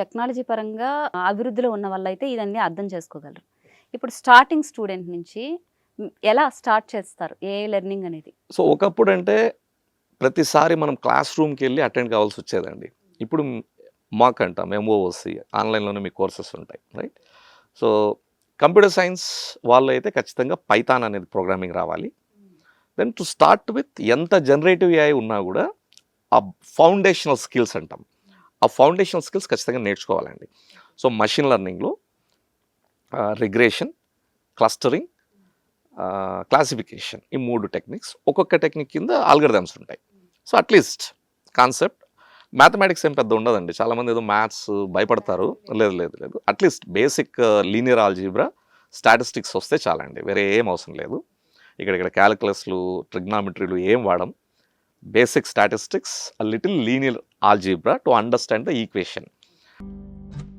Technology పరంగా అభివృద్ధిలో ఉన్న వాళ్ళైతే ఇదన్నీ అర్థం చేసుకోగలరు. ఇప్పుడు స్టార్టింగ్ స్టూడెంట్ నుంచి ఎలా స్టార్ట్ చేస్తారు? ఏ లెర్నింగ్ అనేది? సో ఒకప్పుడు అంటే ప్రతిసారి మనం క్లాస్ రూమ్కి వెళ్ళి అటెండ్ కావాల్సి వచ్చేదండి. ఇప్పుడు మాక్ అంటాం ఎంఓఓసి ఆన్లైన్లోనే మీ కోర్సెస్ ఉంటాయి రైట్? సో కంప్యూటర్ సైన్స్ వాళ్ళు అయితే ఖచ్చితంగా పైథాన్ అనేది ప్రోగ్రామింగ్ రావాలి. దెన్ టు స్టార్ట్ విత్ ఎంత జనరేటివ్ ఏఐ ఉన్నా కూడా ఆ ఫౌండేషనల్ స్కిల్స్ అంటాం. ఆ ఫౌండేషన్ స్కిల్స్ ఖచ్చితంగా నేర్చుకోవాలండి. సో మషిన్ లెర్నింగ్లో రిగ్రేషన్ క్లస్టరింగ్ క్లాసిఫికేషన్ ఈ మూడు టెక్నిక్స్ ఒక్కొక్క టెక్నిక్ కింద ఆల్గరిథమ్స్ ఉంటాయి. సో అట్లీస్ట్ కాన్సెప్ట్ మ్యాథమెటిక్స్ ఏం పెద్ద ఉండదండి. చాలామంది ఏదో మ్యాథ్స్ భయపడతారు. లేదు లేదు లేదు. At least basic linear algebra statistics వస్తే చాలండి. వేరే ఏం అవసరం లేదు. ఇక్కడ ఇక్కడ క్యాలిక్యులస్లు ట్రిగ్నామెట్రీలు ఏం వాడం. Basic statistics little linear algebra to understand the equation